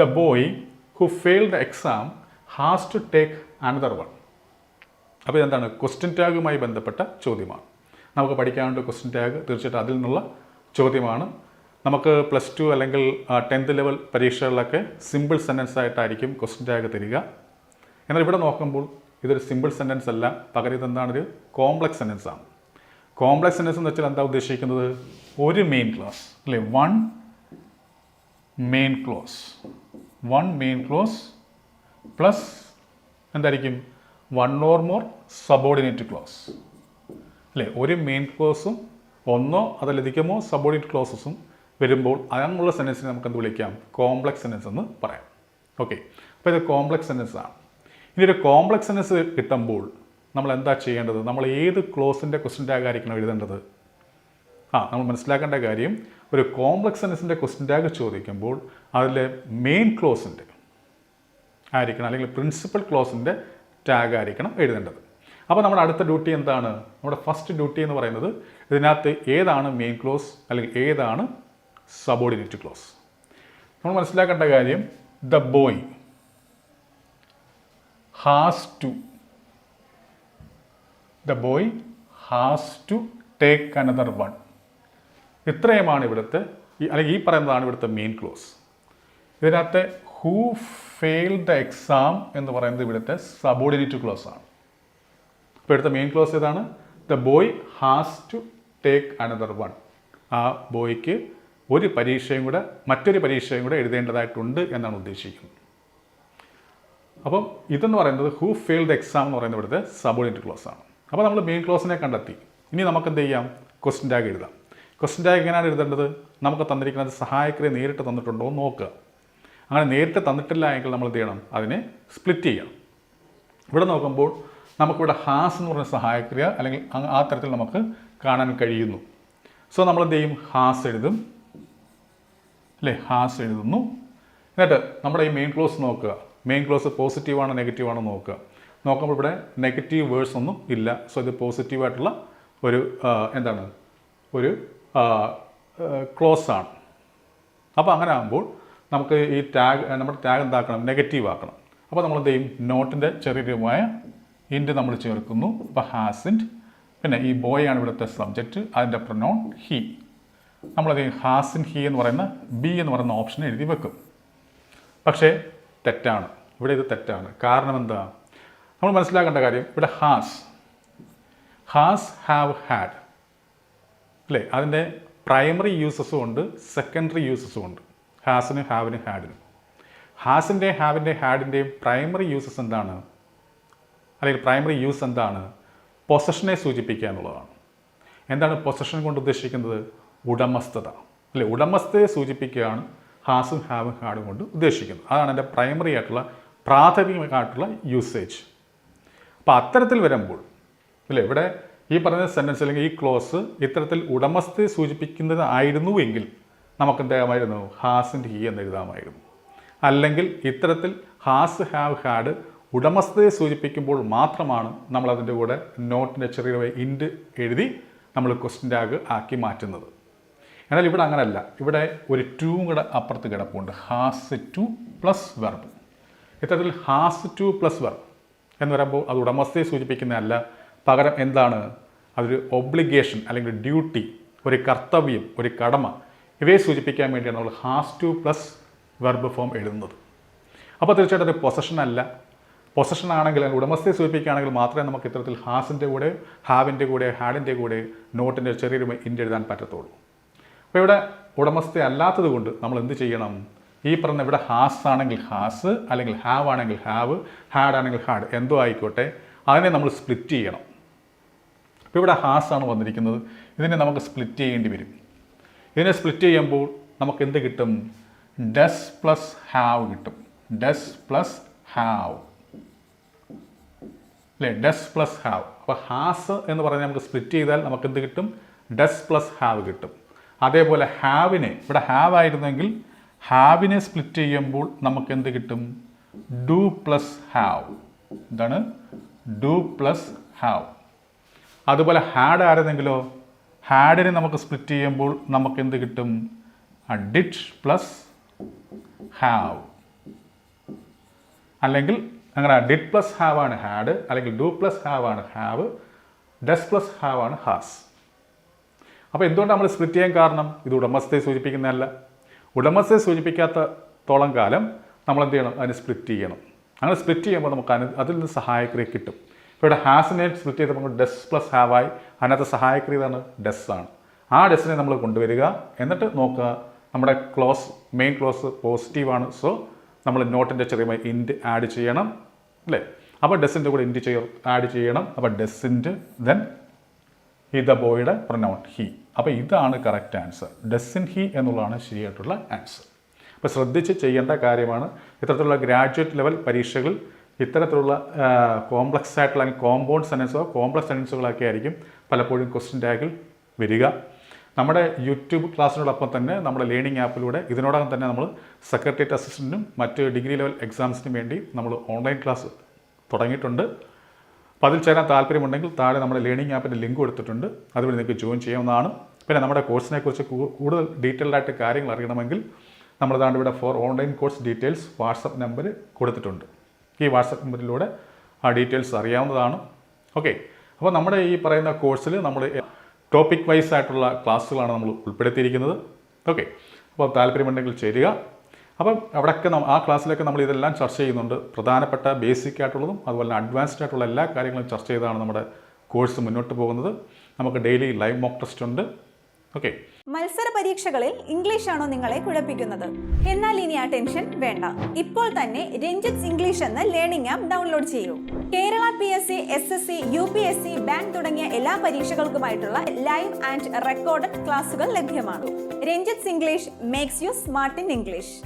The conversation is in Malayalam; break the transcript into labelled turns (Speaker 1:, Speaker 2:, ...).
Speaker 1: The boy who failed exam has to take another one അപ്പോൾ ഇതെന്താണ്? ക്വസ്റ്റ്യൻ ടാഗുമായി ബന്ധപ്പെട്ട ചോദ്യമാണ്. നമുക്ക് പഠിക്കാനുള്ള ക്വസ്റ്റ്യൻ ടാഗ് തീർച്ചയായിട്ടും അതിൽ നിന്നുള്ള ചോദ്യമാണ്. നമുക്ക് പ്ലസ് ടു അല്ലെങ്കിൽ ടെൻത്ത് ലെവൽ പരീക്ഷകളിലൊക്കെ സിമ്പിൾ സെന്റൻസ് ആയിട്ടായിരിക്കും ക്വസ്റ്റ്യൻ ടാഗ് തരിക. എന്നാൽ ഇവിടെ നോക്കുമ്പോൾ ഇതൊരു സിമ്പിൾ സെന്റൻസ് അല്ല. പകരം ഇതെന്താണ് ഒരു കോംപ്ലക്സ് സെന്റൻസ് ആണ്. കോംപ്ലക്സ് സെന്റൻസ് എന്ന് വെച്ചാൽ എന്താ ഉദ്ദേശിക്കുന്നത്? ഒരു മെയിൻ ക്ലാസ് അല്ലേ? One main clause one main clause plus എന്തായിരിക്കും? One or more subordinate clause അല്ലേ? ഒരു മെയിൻ ക്ലോസും ഒന്നോ അതിലധികമോ സബോർഡിനേറ്റ് ക്ലോസസും വരുമ്പോൾ അങ്ങനെയുള്ള സെന്റൻസിനെ നമുക്ക് എന്ത് വിളിക്കാം? കോംപ്ലക്സ് സെന്റൻസ് എന്ന് പറയാം. ഓക്കെ അപ്പോൾ ഇത് കോംപ്ലക്സ് സെന്റൻസ് ആണ്. ഇനി ഒരു കോംപ്ലക്സ് സെന്റൻസ് കിട്ടുമ്പോൾ നമ്മൾ എന്താ ചെയ്യേണ്ടത്? നമ്മൾ ഏത് ക്ലോസിന്റെ ക്വസ്റ്റിന്റെ ആകാരിക്കണം എഴുതേണ്ടത്? ആ നമ്മൾ മനസ്സിലാക്കേണ്ട കാര്യം ഒരു കോംപ്ലക്സ് സെന്റൻസിന്റെ ക്വസ്റ്റ്യൻ ടാഗ് ചോദിക്കുമ്പോൾ അതിലെ മെയിൻ ക്ലോസിന്റെ ആയിരിക്കണം അല്ലെങ്കിൽ പ്രിൻസിപ്പൽ ക്ലോസിന്റെ ടാഗ് ആയിരിക്കണം എഴുതേണ്ടത്. അപ്പോൾ നമ്മുടെ അടുത്ത ഡ്യൂട്ടി എന്താണ്? നമ്മുടെ ഫസ്റ്റ് ഡ്യൂട്ടി എന്ന് പറയുന്നത് ഇതിനകത്ത് ഏതാണ് മെയിൻ ക്ലോസ് അല്ലെങ്കിൽ ഏതാണ് സബോർഡിനേറ്റ് ക്ലോസ് നമ്മൾ മനസ്സിലാക്കേണ്ട കാര്യം the boy has to the boy has to take another one ഇത്രയുമാണ് ഇവിടുത്തെ ഈ അല്ലെങ്കിൽ ഈ പറയുന്നതാണ് ഇവിടുത്തെ മെയിൻ ക്ലോസ് ഇതിനകത്തെ ഹൂ ഫെയിൽ ദ എക്സാം എന്ന് പറയുന്നത് ഇവിടുത്തെ സബോർഡിനേറ്റ് ക്ലോസ് ആണ്. ഇപ്പോൾ ഇവിടുത്തെ മെയിൻ ക്ലോസ് ഏതാണ്? The boy has to take another one ആ ബോയ്ക്ക് ഒരു പരീക്ഷയും കൂടെ മറ്റൊരു പരീക്ഷയും കൂടെ എഴുതേണ്ടതായിട്ടുണ്ട് എന്നാണ് ഉദ്ദേശിക്കുന്നത്. അപ്പം ഇതെന്ന് പറയുന്നത് ഹൂ ഫെയിൽ ദ എക്സാം എന്ന് പറയുന്നത് ഇവിടുത്തെ സബോർഡിനേറ്റ് ക്ലോസ് ആണ്. അപ്പോൾ നമ്മൾ മെയിൻ ക്ലോസിനെ കണ്ടെത്തി. ഇനി നമുക്ക് എന്ത് ചെയ്യാം? ക്വസ്റ്റ്യൻ ടാഗ് എഴുതാം. ക്വസ്റ്റ്യൻ ടാഗ് എങ്ങനെയാണ് എഴുതേണ്ടത്? നമുക്ക് തന്നിരിക്കുന്നത് സഹായക്രിയ നേരിട്ട് തന്നിട്ടുണ്ടോ എന്ന് നോക്കുക. അങ്ങനെ നേരിട്ട് തന്നിട്ടില്ല എങ്കിൽ നമ്മൾ എന്ത് ചെയ്യണം? അതിനെ സ്പ്ലിറ്റ് ചെയ്യണം ഇവിടെ നോക്കുമ്പോൾ നമുക്കിവിടെ ഹാസ് എന്ന് പറഞ്ഞ സഹായക്രിയ അല്ലെങ്കിൽ ആ- തരത്തിൽ നമുക്ക് കാണാൻ കഴിയുന്നു. സോ നമ്മൾ എന്ത് ചെയ്യും? ഹാസ് എഴുതും. അല്ലേ? ഹാസ് എഴുതുന്നു. എന്നിട്ട് നമ്മുടെ ഈ മെയിൻ ക്ലോസ് നോക്കുക. മെയിൻ ക്ലോസ് പോസിറ്റീവാണോ നെഗറ്റീവാണോ നോക്കുക. നോക്കുമ്പോൾ ഇവിടെ നെഗറ്റീവ് വേഴ്സ് ഒന്നും ഇല്ല. സോ ഇത് പോസിറ്റീവായിട്ടുള്ള ഒരു എന്താണ്? ഒരു ക്ലോസ് ആണ്. അപ്പോൾ അങ്ങനെ ആകുമ്പോൾ നമുക്ക് ഈ ടാഗ് നമ്മുടെ ടാഗ് എന്താക്കണം? നെഗറ്റീവ് ആക്കണം. അപ്പോൾ നമ്മൾ എന്ത് ചെയ്യും? നോട്ടിന്റെ ചെറിയ ഇന്റ് നമ്മൾ ചേർക്കുന്നു. അപ്പോൾ ഹാസിന്റ് പിന്നെ ഈ ബോയ് ആണ് ഇവിടുത്തെ സബ്ജക്റ്റ് അതിന്റെ പ്രൊനൗൺ ഹി നമ്മളത് ഹാസിൻ ഹി എന്ന് പറയുന്ന ബി എന്ന് പറയുന്ന ഓപ്ഷൻ എഴുതി വെക്കും. പക്ഷേ തെറ്റാണ്. ഇവിടെ ഇത് തെറ്റാണ്. കാരണം എന്താ? നമ്മൾ മനസ്സിലാക്കേണ്ട കാര്യം ഇവിടെ ഹാസ് ഹാസ് ഹാവ് ഹാഡ് അല്ലേ? അതിന്റെ പ്രൈമറി യൂസസും ഉണ്ട് സെക്കൻഡറി യൂസസും ഉണ്ട്. ഹാസിന് ഹാവിന് ഹാഡിനും ഹാസിന്റെ ഹാവിന്റെ ഹാഡിന്റെയും പ്രൈമറി യൂസസ് എന്താണ്? അല്ലെങ്കിൽ പ്രൈമറി യൂസ് എന്താണ്? പൊസഷനെ സൂചിപ്പിക്കുക എന്നുള്ളതാണ്. എന്താണ് പൊസഷൻ കൊണ്ട് ഉദ്ദേശിക്കുന്നത്? ഉടമസ്ഥത. അല്ലെ? ഉടമസ്ഥതയെ സൂചിപ്പിക്കുകയാണ് ഹാസും ഹാവും ഹാഡും കൊണ്ട് ഉദ്ദേശിക്കുന്നത്. അതാണ് എന്റെ പ്രൈമറി ആയിട്ടുള്ള പ്രാഥമികമായിട്ടുള്ള യൂസേജ് അപ്പോൾ അത്തരത്തിൽ വരുമ്പോൾ അല്ലേ? ഇവിടെ ഈ പറഞ്ഞ സെന്റൻസ് അല്ലെങ്കിൽ ഈ ക്ലോസ് ഇത്തരത്തിൽ ഉടമസ്ഥയെ സൂചിപ്പിക്കുന്നത് ആയിരുന്നു എങ്കിൽ നമുക്ക് എന്താകുമായിരുന്നു ആൻഡ് ഹി എന്ന് എഴുതാമായിരുന്നു. അല്ലെങ്കിൽ ഇത്തരത്തിൽ ഹാസ് ഹാവ് ഹാഡ് ഉടമസ്ഥയെ സൂചിപ്പിക്കുമ്പോൾ മാത്രമാണ് നമ്മൾ അതിന്റെ കൂടെ നോട്ടിന്റെ ചെറിയ ഇൻഡ് എഴുതി നമ്മൾ ക്വസ്റ്റ്യൻ ടാഗ് ആക്കി മാറ്റുന്നത്. എന്നാൽ ഇവിടെ അങ്ങനല്ല. ഇവിടെ ഒരു ടൂവും കൂടെ അപ്പുറത്ത് കിടപ്പുണ്ട്. ഹാസ് ടു പ്ലസ് വെർബ് ഇത്തരത്തിൽ ഹാസ് ടു പ്ലസ് വെർബ് എന്ന് പറയുമ്പോൾ അത് ഉടമസ്ഥയെ സൂചിപ്പിക്കുന്നതല്ല. പകരം എന്താണ്? അതൊരു ഒബ്ലിഗേഷൻ അല്ലെങ്കിൽ ഡ്യൂട്ടി ഒരു കർത്തവ്യം ഒരു കടമ. ഇവയെ സൂചിപ്പിക്കാൻ വേണ്ടിയാണ് നമ്മൾ has to plus verb form എഴുതുന്നത്. അപ്പോൾ തീർച്ചയായിട്ടും ഒരു പൊസഷൻ അല്ല. പൊസഷൻ ആണെങ്കിൽ ഉടമസ്ഥയെ സൂചിപ്പിക്കുകയാണെങ്കിൽ മാത്രമേ നമുക്ക് ഇത്തരത്തിൽ ഹാസിന്റെ കൂടെ ഹാവിന്റെ കൂടെ ഹാഡിന്റെ കൂടെ നോട്ടിന്റെ ചെറിയൊരു ഇന്റ് എഴുതാൻ പറ്റത്തുള്ളൂ. അപ്പോൾ ഇവിടെ ഉടമസ്ഥ അല്ലാത്തത് കൊണ്ട് നമ്മൾ എന്ത് ചെയ്യണം? ഈ പറഞ്ഞ ഇവിടെ ഹാസ് ആണെങ്കിൽ ഹാസ് അല്ലെങ്കിൽ ഹാവ് ആണെങ്കിൽ ഹാവ് ഹാഡ് ആണെങ്കിൽ ഹാഡ് എന്തോ ആയിക്കോട്ടെ അതിനെ നമ്മൾ സ്പ്ലിറ്റ് ചെയ്യണം. അപ്പോൾ ഇവിടെ ഹാസ് ആണ് വന്നിരിക്കുന്നത്. ഇതിനെ നമുക്ക് സ്പ്ലിറ്റ് ചെയ്യേണ്ടി വരും. ഇതിനെ സ്പ്ലിറ്റ് ചെയ്യുമ്പോൾ നമുക്ക് എന്ത് കിട്ടും? ഡസ് പ്ലസ് ഹാവ് കിട്ടും. ഡസ് പ്ലസ് ഹാവ് അല്ലേ? ഡസ് പ്ലസ് ഹാവ് അപ്പോൾ ഹാസ് എന്ന് പറഞ്ഞാൽ നമുക്ക് സ്പ്ലിറ്റ് ചെയ്താൽ നമുക്ക് എന്ത് കിട്ടും? ഡസ് പ്ലസ് ഹാവ് കിട്ടും. അതേപോലെ ഹാവിനെ ഇവിടെ ഹാവ് ആയിരുന്നെങ്കിൽ ഹാവിനെ സ്പ്ലിറ്റ് ചെയ്യുമ്പോൾ നമുക്ക് എന്ത് കിട്ടും? ഡു പ്ലസ് ഹാവ് എന്താണ് ഡു പ്ലസ് ഹാവ് അതുപോലെ ഹാഡ് ആയിരുന്നെങ്കിലോ ഹാഡിനെ നമുക്ക് സ്പ്ലിറ്റ് ചെയ്യുമ്പോൾ നമുക്ക് എന്ത് കിട്ടും? ഡിറ്റ് പ്ലസ് ഹാവ് അല്ലെങ്കിൽ അങ്ങനെ ഡിഡ് പ്ലസ് ഹാവ് ആണ് ഹാഡ് അല്ലെങ്കിൽ ഡു പ്ലസ് ഹാവ് ആണ് ഹാവ് ഡസ് പ്ലസ് ഹാവ് ആണ് ഹാസ് അപ്പോൾ എന്തുകൊണ്ടാണ് നമ്മൾ സ്പ്ലിറ്റ് ചെയ്യാൻ കാരണം? ഇത് ഉടമസ്ഥയെ സൂചിപ്പിക്കുന്നതല്ല. ഉടമസ്ഥയെ സൂചിപ്പിക്കാത്തത്തോളം കാലം നമ്മൾ എന്ത് ചെയ്യണം? അതിന് സ്പ്ലിറ്റ് ചെയ്യണം. അങ്ങനെ സ്പ്ലിറ്റ് ചെയ്യുമ്പോൾ നമുക്ക് അതിൽ നിന്ന് സഹായക്രിയ കിട്ടും. ഇപ്പോൾ ഇവിടെ ഹാസിനെ സ്പ്ലിറ്റ് ചെയ്തപ്പോൾ ഡെസ് പ്ലസ് ഹാവ് ആയി. അതിനകത്ത് സഹായക്രിയ ഇതാണ് ഡസ് ആണ്. ആ ഡെസ്സിനെ നമ്മൾ കൊണ്ടുവരിക. എന്നിട്ട് നോക്കുക നമ്മുടെ ക്ലോസ് മെയിൻ ക്ലോസ് പോസിറ്റീവാണ് സോ നമ്മൾ നോട്ടിന്റെ ചെറിയ ഇന്റ് ആഡ് ചെയ്യണം അല്ലേ? അപ്പോൾ ഡെസ്സിന്റെ കൂടെ ഇന്റ് ചെയ്യ ആഡ് ചെയ്യണം. അപ്പോൾ ഡെസ്സിന്റ് ദെൻ ഹി ദ ബോയുടെ പ്രൊനൗൺ ഹി അപ്പോൾ ഇതാണ് കറക്റ്റ് ആൻസർ ഡെസ്സിൻ ഹി എന്നുള്ളതാണ് ശരിയായിട്ടുള്ള ആൻസർ അപ്പോൾ ശ്രദ്ധിച്ച് ചെയ്യേണ്ട കാര്യമാണ്. ഇത്തരത്തിലുള്ള ഗ്രാജുവേറ്റ് ലെവൽ പരീക്ഷകൾ ഇത്തരത്തിലുള്ള കോംപ്ലക്സ് ആയിട്ടുള്ള അല്ലെങ്കിൽ കോമ്പൗണ്ട് സെന്റൻസോ കോംപ്ലക്സ് സെന്റൻസുകളൊക്കെ ആയിരിക്കും പലപ്പോഴും ക്വസ്റ്റ്യൻ ടാഗിൽ വരിക. നമ്മുടെ യൂട്യൂബ് ക്ലാസ്സിനോടൊപ്പം തന്നെ നമ്മുടെ ലേണിംഗ് ആപ്പിലൂടെ ഇതിനോടകം തന്നെ നമ്മൾ സെക്രട്ടേറിയറ്റ് അസിസ്റ്റന്റിനും മറ്റ് ഡിഗ്രി ലെവൽ എക്സാംസിനും വേണ്ടി നമ്മൾ ഓൺലൈൻ ക്ലാസ് തുടങ്ങിയിട്ടുണ്ട്. അപ്പോൾ അതിൽ ചേരാൻ താല്പര്യമുണ്ടെങ്കിൽ താഴെ നമ്മുടെ ലേണിംഗ് ആപ്പിന്റെ ലിങ്ക് കൊടുത്തിട്ടുണ്ട്. അതുവഴി നിങ്ങൾക്ക് ജോയിൻ ചെയ്യാവുന്നതാണ്. പിന്നെ നമ്മുടെ കോഴ്സിനെ കുറിച്ച് കൂടുതൽ ഡീറ്റെയിൽഡ് ആയിട്ട് കാര്യങ്ങൾ അറിയണമെങ്കിൽ നമ്മൾ താണ്ട് ഇവിടെ for online course details WhatsApp number കൊടുത്തിട്ടുണ്ട്. ഈ വാട്സപ്പ് നമ്പറിലൂടെ ആ ഡീറ്റെയിൽസ് അറിയാവുന്നതാണ്. ഓക്കെ അപ്പോൾ നമ്മുടെ ഈ പറയുന്ന കോഴ്സിൽ നമ്മൾ ടോപ്പിക് വൈസ് ആയിട്ടുള്ള ക്ലാസ്സുകളാണ് നമ്മൾ ഉൾപ്പെടുത്തിയിരിക്കുന്നത്. ഓക്കെ അപ്പോൾ താല്പര്യമുണ്ടെങ്കിൽ ചേരുക. അപ്പം അവിടെയൊക്കെ ആ ക്ലാസ്സിലൊക്കെ നമ്മൾ ഇതെല്ലാം ചർച്ച ചെയ്യുന്നുണ്ട്. പ്രധാനപ്പെട്ട ബേസിക് ആയിട്ടുള്ളതും അതുപോലെ തന്നെ അഡ്വാൻസ്ഡ് ആയിട്ടുള്ള എല്ലാ കാര്യങ്ങളും ചർച്ച ചെയ്താണ് നമ്മുടെ കോഴ്സ് മുന്നോട്ട് പോകുന്നത്. നമുക്ക് ഡെയിലി ലൈവ് മോക്ക് ടെസ്റ്റ് ഉണ്ട്. ഓക്കെ
Speaker 2: മത്സര പരീക്ഷകളിൽ ഇംഗ്ലീഷ് ആണോ നിങ്ങളെ കുഴപ്പിക്കുന്നത്? എന്നാൽ ഇനി ആ ടെൻഷൻ വേണ്ട. ഇപ്പോൾ തന്നെ രഞ്ജിത്ത് ഇംഗ്ലീഷ് എന്ന ലേണിംഗ് ആപ്പ് ഡൗൺലോഡ് ചെയ്യൂ. Kerala P S C S S C U P S C bank തുടങ്ങിയ എല്ലാ പരീക്ഷകൾക്കുമായിട്ടുള്ള ലൈവ് ആൻഡ് റെക്കോർഡഡ് ക്ലാസുകൾ ലഭ്യമാണ് Ranjith English makes you smart in English